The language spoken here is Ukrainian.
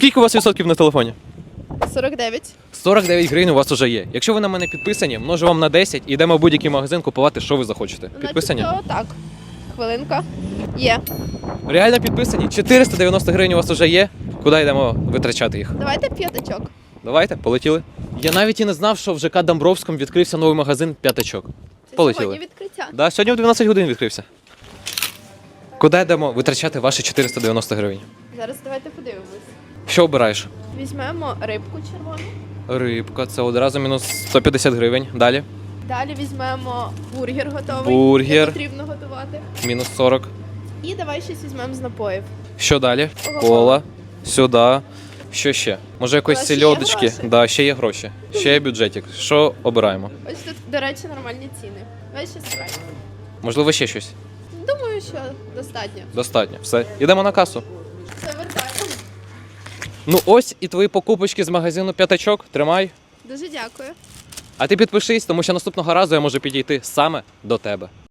Скільки у вас відсотків на телефоні? 49. 49 гривень у вас вже є. Якщо ви на мене підписані, множу вам на 10 і йдемо в будь-який магазин купувати, що ви захочете. Підписані? Начебто так. Хвилинка. Є. Реально підписані? 490 гривень у вас вже є. Куди йдемо витрачати їх? Давайте п'ятачок. Давайте, полетіли. Я навіть і не знав, що в ЖК Домбровському відкрився новий магазин п'ятачок. Це Полетіли. Сьогодні відкриття. Да, сьогодні в 12 годин відкрився. Куди йдемо витрачати ваші 490 гривень? Зараз давайте подивимось. Що обираєш? Візьмемо рибку червону. Рибка, це одразу мінус 150 гривень. Далі. Далі візьмемо бургер готовий. Бургер. Не потрібно готувати. Мінус 40. І давай щось візьмемо з напоїв. Що далі? Кока-кола. Сюди. Що ще? Може якось ще є сільодочки? гроші? Да, ще є гроші. Ще є бюджетик. Що обираємо? Ось тут, до речі, нормальні ціни. Давай ще. Можливо, ще щось. Думаю, що достатньо. Достатньо. Все. Йдемо на касу. Ну ось і твої покупочки з магазину п'ятачок. Тримай. Дуже дякую. А ти підпишись, тому що наступного разу я можу підійти саме до тебе.